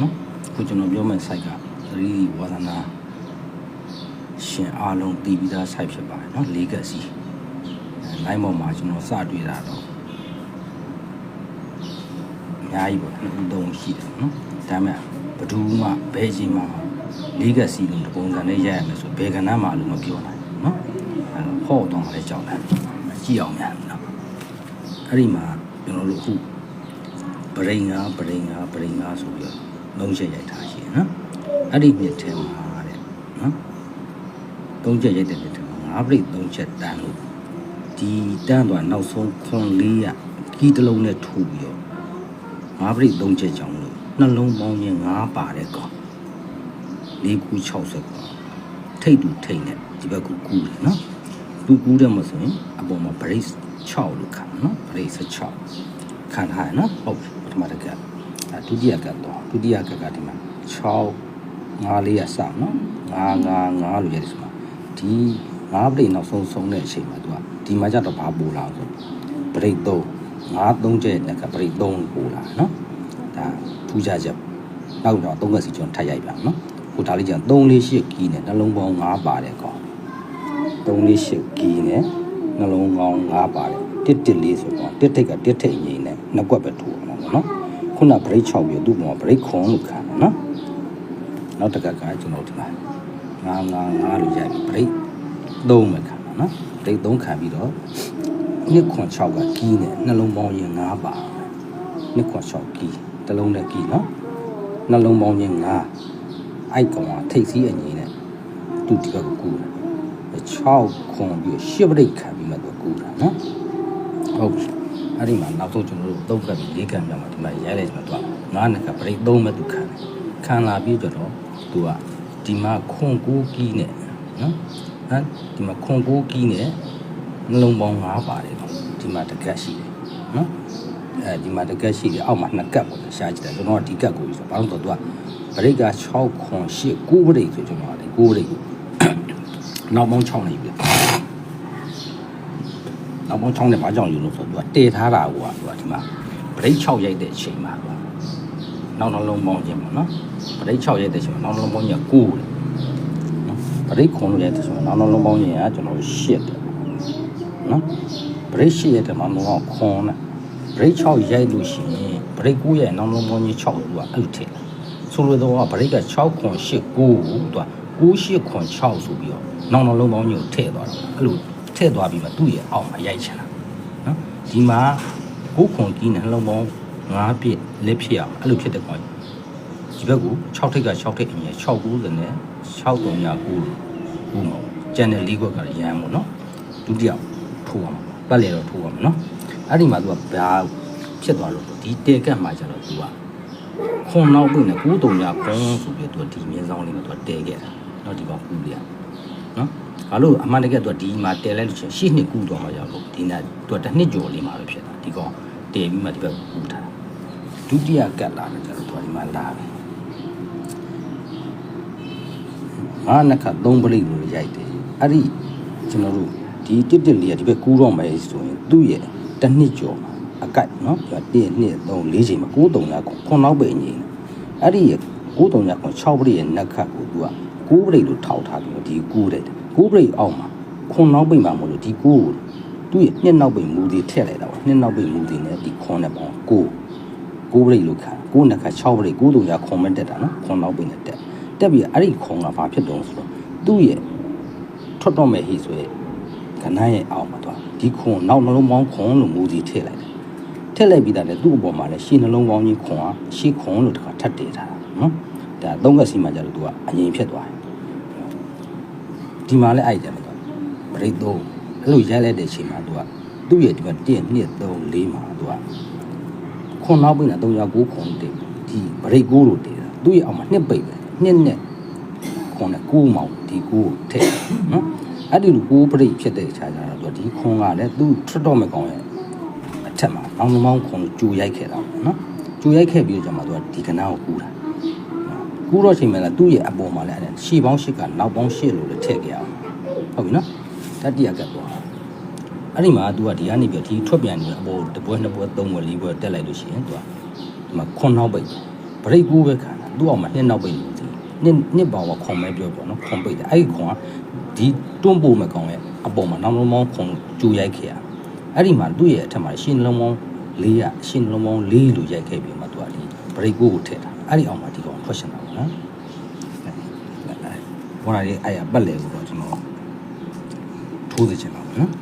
နော်အခုကျွန်တော်ပြောမယ့် site က 3D ဝါသနာရှင်အားလုံးတည်ပြီးသား site ဖြစ်ပါတယ်နော် legacy line ပေါ်မှာကျွန်တော်စတွေ့တာတော့အများကြီးပေါ့နှစ်ဦးသုံးရှိတယ်နော်ဒါမှဘဒူးမှဘဲချင်းမှ legacy လို့ပုံစံနဲ့ရရမယ်ဆိုဘယ်ကဏ္ဍမှာလို့မပြောနိုင်ဘူးနော်အဲ့တော့ဟော့တော့လည်းကြောက်တယ်ကြည့်အောင်များနော်အဲ့ဒီမှာကျွန်တော်တို့အခုပရိင္ငါပရိင္ငါပရိင္ငါဆိုပြီးတော့ လုံးချက်ရိုက်ထားရှိတယ်နော်အဲ့ဒီနှစ်ထဲမှာတဲ့နော်သုံးချက်ရိုက်တဲ့နှစ်ထဲမှာငါးပရိသုံးချက်တန်းလို့ဒီတန်းတော့နောက်ဆုံးခွန်လေးရကီးတစ်လုံးနဲ့ထိုးပြီးတော့ငါးပရိသုံးချက်ကြောင်းလို့နှလုံးပေါင်းရင်ငါးပါတဲ့ကောင်လေးကူ60ကောင်ထိတ်တူထိတ်နဲ့ဒီဘက်ကူကူတယ်နော်သူကူတယ်မဆိုရင်အပေါ်မှာပရိ6လို့ခံနော်ပရိ16ခံထားရနော်ဟုတ်ပြီပထမတစ်ကအဲ ဒုတိယကတော့ဒုတိယကကဒီမှာ6 5လေးရစနော်5 5 5လို့ရတယ်ဆိုမှာဒီ5ပရိတ်နောက်ဆုံးဆုံးတဲ့အချိန်မှာသူကဒီမှာကြတော့ဘာပို့လာဆိုပရိတ်3 5 3ချက်နဲ့ကပရိတ်3ပို့လာနော်ဒါထူးခြားချက်နောက်တော့3ကစီကျွန်တော်ထပ်ရိုက်ပြအောင်နော်ဟိုဒါလေးကျန်3လေး8ကီးနဲ့နှလုံးပေါင်း5ပါတယ်ကော3လေး8ကီးနဲ့နှလုံးပေါင်း5ပါတယ်တစ်တစ်လေးဆိုတော့တစ်ထိတ်ကတစ်ထိတ်ငိမ့်နဲ့နှစ်ကွက်ပဲထိုးအောင်နော် ခုန break 6ပြီးသူ့ပေါ် break ခွန်လို့ခံတယ်နော်နောက်တစ်ခါကကျွန်တော်ဒီမှာငါငါငါလို့ရိုက်ပြီး break 3ပဲခံတာနော် break 3ခံပြီးတော့နှစ်ခွန်6ကကီးနဲ့နှလုံးပေါင်းရင်5ပါနှစ်ခွန်6ကီးတစ်လုံးနဲ့ကီးနော်နှလုံးပေါင်းရင်5အိုက်ကောင်ကထိတ်စည်းအညီနဲ့သူ့ဒီဘက်ကိုကူတယ်6ခွန်ပြီး10 break ခံပြီးမှသူကူတာနော်ဟုတ်ပြီ အဲ့ဒီမှာနောက်ဆုံးကျွန်တော်တို့သုံးကပ်ပြီးလေးကပ်ပြမှာဒီမှာရိုက်လိုက်မှာသူကငါးနှစ်ကပရိတ်သုံးမဲ့သူခံတယ်ခံလာပြီးကြတော့သူကဒီမှာခွန်ကိုကီးနဲ့နော်ဟမ်ဒီမှာခွန်ကိုကီးနဲ့နှလုံးပေါင်း၅ပါတယ်နော်ဒီမှာတစ်ကက်ရှိတယ်နော်အဲဒီမှာတစ်ကက်ရှိတယ်အောက်မှာနှစ်ကက်ပေါ့ရှားကြည့်တယ်ကျွန်တော်ကဒီကက်ကိုယူဆိုဘာလို့ဆိုတော့သူကပရိတ်က6ခွန်8 9ပရိတ်ဆိုကျွန်တော်ကလေ9ပရိတ်နောက်ပေါင်း6နေပြီ နောက်ပေါင်း6နဲ့ဘာကြောင့်ယူလို့ဆိုတော့သူကတည်ထားတာကွာသူကဒီမှာ break 6ရိုက်တဲ့အချိန်မှာကွာနောက်နှလုံးပေါင်းခြင်းပေါ့နော် break 6ရိုက်တဲ့အချိန်မှာနောက်နှလုံးပေါင်းခြင်း9တယ်နော် break ခွန်လို့ရိုက်တဲ့အချိန်မှာနောက်နှလုံးပေါင်းခြင်းကကျွန်တော်တို့8တယ်နော် break 8ရိုက်တဲ့မှာတော့ခွန်နဲ့ break 6ရိုက်လို့ရှိရင် break 9ရိုက်နောက်နှလုံးပေါင်းခြင်း6သူကအဲ့လိုထည့်တယ်ဆိုလိုတော့ break က6ခွန်8 9ကိုသူက9 8ခွန်6ဆိုပြီးတော့နောက်နှလုံးပေါင်းခြင်းကိုထည့်သွားတာအဲ့လို ထည့်သွားပြီးမှသူ့ရဲ့အောက်မှာရိုက်ချင်တာနော်ဒီမှာကိုခွန်ကြီးနဲ့နှလုံးပေါင်း5ပြည့်လက်ဖြစ်အောင်အဲ့လိုဖြစ်တဲ့ကောင်ဒီဘက်ကို6ထိပ်က6ထိပ်အမြဲ690နဲ့6309ဘူးမဟုတ်ကျန်တဲ့၄ခွက်ကလည်းရမ်းမို့နော်ဒုတိယထိုးအောင်ပတ်လေတော့ထိုးအောင်နော်အဲ့ဒီမှာသူကဘာဖြစ်သွားလို့ဒီတေကတ်မှာကျတော့သူကခွန်နောက်ပြင်နဲ့939ခွန်ဆိုပြီးတော့သူဒီမြင်းဆောင်လေးမှာသူကတဲခဲ့တာနော်ဒီကောင်ကူလေးကနော် ဘာလို့အမှန်တကယ်တော့ဒီမှာတဲလိုက်လို့ချင်းရှေ့နှစ်ကူတော့မှရောက်လို့ဒီနေ့သူကတစ်နှစ်ကျော်လေးမှာပဲဖြစ်တာဒီကောင်တဲပြီးမှဒီဘက်ကူထားတာဒုတိယကတ်လာတယ်ကျတော့သူကဒီမှာလာပြီငါနှစ်ခါသုံးပလိလို့ရိုက်တယ်အဲ့ဒီကျွန်တော်တို့ဒီတစ်တစ်လေးကဒီဘက်ကူတော့မယ်ဆိုရင်သူ့ရဲ့တစ်နှစ်ကျော်မှာအကိုက်နော်ဒီ1 2 3 4ချိန်မှာ9 3 9ခွန်နောက်ပဲငြိမ်အဲ့ဒီ9 3 9ခွန်6ပလိရဲ့နက်ခတ်ကိုသူက9ပလိလို့ထောက်ထားပြီးတော့ဒီကူတ ယ်9ပလိအောက်မှာခွန်နောက်ပိတ်မှာမလို့ဒီကူကိုသူ့ရဲ့နှစ်နောက်ပိတ်မူဒီထည့်လိုက်တာပါနှစ်နောက်ပိတ်မူဒီနဲ့ဒီခွန်နဲ့ပေါင်း9 9ပလိလို့ခံ9နှစ်ခါ6ပလိ9 3 9ခွန်မဲ့တက်တာနော်ခွန်နောက်ပိတ်နဲ့တက်တက်ပြီးအဲ့ဒီခွန်ကဘာဖြစ်တုံးဆိုတော့သူ့ရဲ့ထွက်တော့မဲ့ဟိဆိုရဲ့ခဏရဲ့အောက်မှာတော့ဒီခွန်နောက်နှလုံးပေါင်းခွန်လို့မူဒီထည့်လိုက်တယ်ထည့်လိုက်ပြီးတာလေသူ့အပေါ်မှာလည်းရှင်းနှလုံးကောင်းကြီးခွန်အားရှေ့ခွန်လို့တခါထပ်တည်ထားတာနော်ဒါသုံးကစီမှကြတော့သူကအရင်ဖြစ်သွားတယ် ဒီမှာလည်းအဲ့ကြမှာဘရိတ်သုံးအဲ့လိုရိုက်လိုက်တဲ့အချိန်မှာသူကသူ့ရဲ့ဒီမှာ1 2 3 4မှာသူကခွန်နောက်ပိတ်တာ309ခွန်တည်ဒီဘရိတ်ကိုလို့တည်တာသူ့ရဲ့အောက်မှာနှစ်ပိတ်ပဲနှစ်နဲ့ခွန်နဲ့ကိုးမောင်ဒီကိုးထည့်နော်အဲ့ဒီလိုကိုးပရိတ်ဖြစ်တဲ့ခြားကြတော့သူကဒီခွန်ကလည်းသူထွက်တော့မဲ့ကောင်းရဲ့အထက်မှာမောင်မောင်ခွန်ကြိုရိုက်ခဲ့တာပေါ့နော်ကြိုရိုက်ခဲ့ပြီးတော့ကျမှသူကဒီကနာကိုကူးတာ ကူးတော့ချိန်မှာလည်းသူ့ရဲ့အပေါ်မှာလည်းရှေ့ပေါင်းရှစ်ကနောက်ပေါင်းရှစ်လို့လည်းထည့်ခဲ့အောင်ဟုတ်ပြီနော်တတိယကပ်သွားအဲ့ဒီမှာ तू ကဒီကနေပြီးဒီထွက်ပြန်နေအပေါ်တစ်ပွဲနှစ်ပွဲသုံးပွဲလေးပွဲတက်လိုက်လို့ရှိရင် तू ကဒီမှာခွန်နောက်ပိတ်ဘရိတ်ကူးပဲခံတာသူ့အောင်မှာနှစ်နောက်ပိတ်လို့နှစ်နှစ်ပေါင်းကခွန်ပဲပြောပြောနော်ခွန်ပိတ်တယ်အဲ့ဒီခွန်ကဒီတွန်းပို့မဲ့ကောင်ရဲ့အပေါ်မှာနောက်လုံးပေါင်းခွန်ကြိုရိုက်ခဲ့ရအဲ့ဒီမှာသူ့ရဲ့အထက်မှာရှင်းလုံးပေါင်း၄ရရှင်းလုံးပေါင်း၄လို့ရိုက်ခဲ့ပြီးမှသူကဒီ break ကိုထည့်တာအဲ့ဒီအောင်မှာဒီကောင်ထွက်ရှင်တာပေါ့ နော်ဘောနာလေးအဲ့ရပတ်လေကိုတော့ကျွန်တော်ထိုးသိချင်တာပေါ့နော်